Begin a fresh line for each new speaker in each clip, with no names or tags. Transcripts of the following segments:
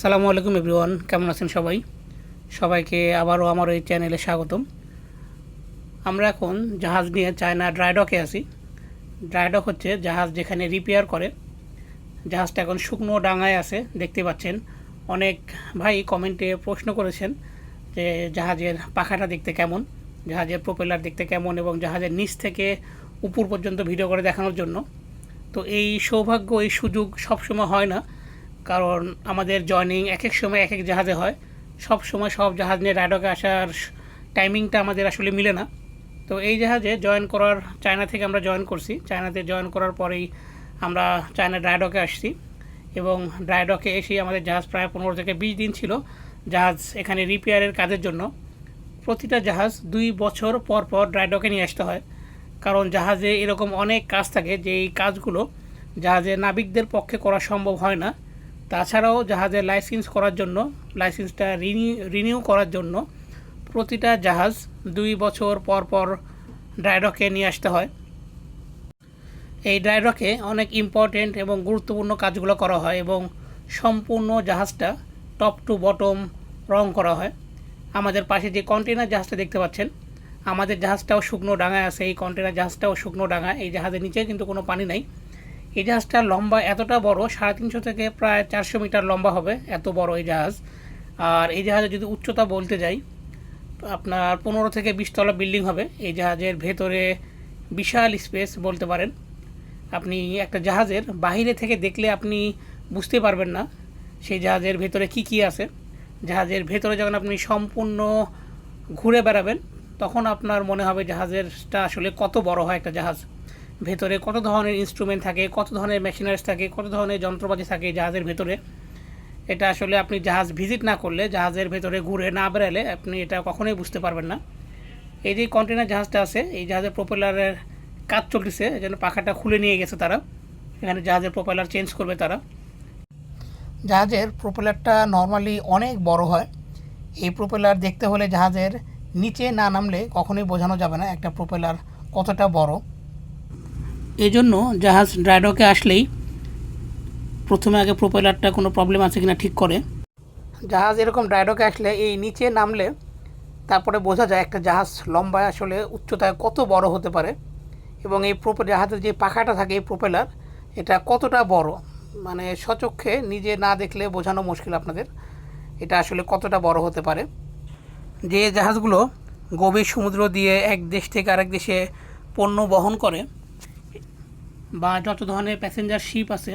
সালামু আলাইকুম এভরিওয়ান, কেমন আছেন সবাই? সবাইকে আবারও আমার এই চ্যানেলে স্বাগতম। আমরা এখন জাহাজ নিয়ে চায়না ড্রাইডকে আছি। ড্রাইডক হচ্ছে জাহাজ যেখানে রিপেয়ার করে। জাহাজটা এখন শুকনো ডাঙায় আছে, দেখতে পাচ্ছেন। অনেক ভাই কমেন্টে প্রশ্ন করেছেন যে জাহাজের পাখাটা দেখতে কেমন, জাহাজের প্রোপেলার দেখতে কেমন এবং জাহাজের নিচ থেকে উপর পর্যন্ত ভিডিও করে দেখানোর জন্য। তো এই সৌভাগ্য, এই সুযোগ সবসময় হয় না। কারণ আমাদের জয়নিং এক এক সময় এক এক জাহাজে হয়। সব সময় সব জাহাজ নিয়ে রাইডকে আসার টাইমিংটা আমাদের আসলে মিলে না। তো এই জাহাজে জয়েন করার, চায়না থেকে আমরা জয়েন করছি। চায়নাতে জয়েন করার পরেই আমরা চায়না ড্রাইডকে আসছি এবং ড্রাইডকে এসেই আমাদের জাহাজ প্রায় পনেরো থেকে বিশ দিন ছিল জাহাজ এখানে রিপেয়ারের কাজের জন্য। প্রতিটা জাহাজ দুই বছর পর পর ড্রাইডকে নিয়ে আসতে হয়। কারণ জাহাজে এরকম অনেক কাজ থাকে যে এই কাজগুলো জাহাজে নাবিকদের পক্ষে করা সম্ভব হয় না। তাছাড়াও জাহাজের লাইসেন্স করার জন্য, লাইসেন্সটা রিনিউ রিনিউ করার জন্য প্রতিটা জাহাজ দুই বছর পর পর ড্রাইডকে নিয়ে আসতে হয়। এই ড্রাইডকে অনেক ইম্পর্টেন্ট এবং গুরুত্বপূর্ণ কাজগুলো করা হয় এবং সম্পূর্ণ জাহাজটা টপ টু বটম রং করা হয়। আমাদের পাশে যে কন্টেনার জাহাজটা দেখতে পাচ্ছেন, আমাদের জাহাজটাও শুকনো ডাঙায় আছে, এই কন্টেনার জাহাজটাও শুকনো ডাঙা এই জাহাজের নিচে কিন্তু কোনো পানি নাই। এই জাহাজটা লম্বা এতটা বড়, সাড়ে তিনশো থেকে প্রায় চারশো মিটার লম্বা হবে, এত বড় এই জাহাজ। আর এই জাহাজে যদি উচ্চতা বলতে যাই, আপনার পনেরো থেকে বিশতলা বিল্ডিং হবে। এই জাহাজের ভেতরে বিশাল স্পেস বলতে পারেন। আপনি একটা জাহাজের বাইরে থেকে দেখলে আপনি বুঝতে পারবেন না সেই জাহাজের ভেতরে কি কি আছে। জাহাজের ভেতরে যখন আপনি সম্পূর্ণ ঘুরে বেড়াবেন, তখন আপনার মনে হবে জাহাজেরটা আসলে কত বড় হয় একটা জাহাজ। ভেতরে কত ধরনের ইনস্ট্রুমেন্ট থাকে, কত ধরনের মেশিনারিজ থাকে, কত ধরনের যন্ত্রপাতি থাকে জাহাজের ভেতরে? এটা আসলে আপনি জাহাজ ভিজিট না করলে, জাহাজের ভেতরে ঘুরে না বেড়ালে আপনি এটা কখনোই বুঝতে পারবেন না। এই যে কন্টেনার জাহাজটা আছে, এই জাহাজের প্রোপেলারের কাজ চলতেছে যেন পাখাটা খুলে নিয়ে গেছে তারা। এখানে জাহাজের প্রোপেলার চেঞ্জ করবে তারা। জাহাজের প্রোপেলারটা নর্মালি অনেক বড় হয়। এই প্রোপেলার দেখতে হলে জাহাজের নিচে না নামলে কখনোই বোঝানো যাবে না একটা প্রোপেলার কতটা বড়। এই জন্য জাহাজ ড্রাইডকে আসলেই প্রথমে আগে প্রোপেলারটা কোনো প্রবলেম আছে কিনা ঠিক করে। জাহাজ এরকম ড্রাইডকে আসলে এই নিচে নামলে তারপরে বোঝা যায় একটা জাহাজ লম্বায় আসলে উচ্চতায় কত বড় হতে পারে এবং এই প্রোপে, জাহাজের যে পাখাটা থাকে এই প্রোপেলার, এটা কতটা বড়? মানে সচক্ষে নিজে না দেখলে বোঝানো মুশকিল আপনাদের। এটা আসলে কতটা বড় হতে পারে? যে জাহাজগুলো গভীর সমুদ্র দিয়ে এক দেশ থেকে আরেক দেশে পণ্য বহন করে বা যত ধরনের প্যাসেঞ্জার শিপ আছে,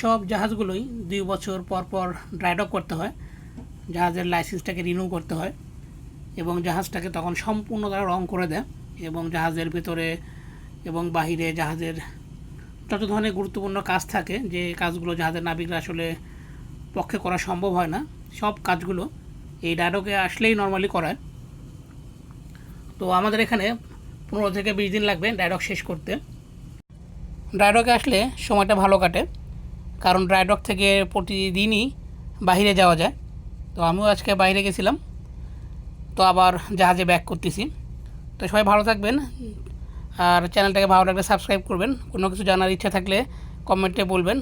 সব জাহাজগুলোই দুই বছর পর পর ড্রাইড করতে হয়। জাহাজের লাইসেন্সটাকে রিনিউ করতে হয় এবং জাহাজটাকে তখন সম্পূর্ণ তারা রং করে দেয় এবং জাহাজের ভেতরে এবং বাহিরে জাহাজের যত ধরনের গুরুত্বপূর্ণ কাজ থাকে, যে কাজগুলো জাহাজের নাবিকরা আসলে পক্ষে করা সম্ভব হয় না, সব কাজগুলো এই ডায়ডকে আসলেই নর্মালি করায়। তো আমাদের এখানে পনেরো থেকে বিশ দিন লাগবে ডায়ডক শেষ করতে। ড্রাইডকে আসলে সময়টা ভালো কাটে। কারণ ড্রাইডক থেকে প্রতিদিনই বাইরে যাওয়া যায়। তো আমিও আজকে বাইরে গেছিলাম। তো আবার জাহাজে ব্যাক করতেছি। তো সবাই ভালো থাকবেন। আর চ্যানেলটাকে ভালো লাগলে সাবস্ক্রাইব করবেন। কোনো কিছু জানার ইচ্ছা থাকলে কমেন্টে বলবেন।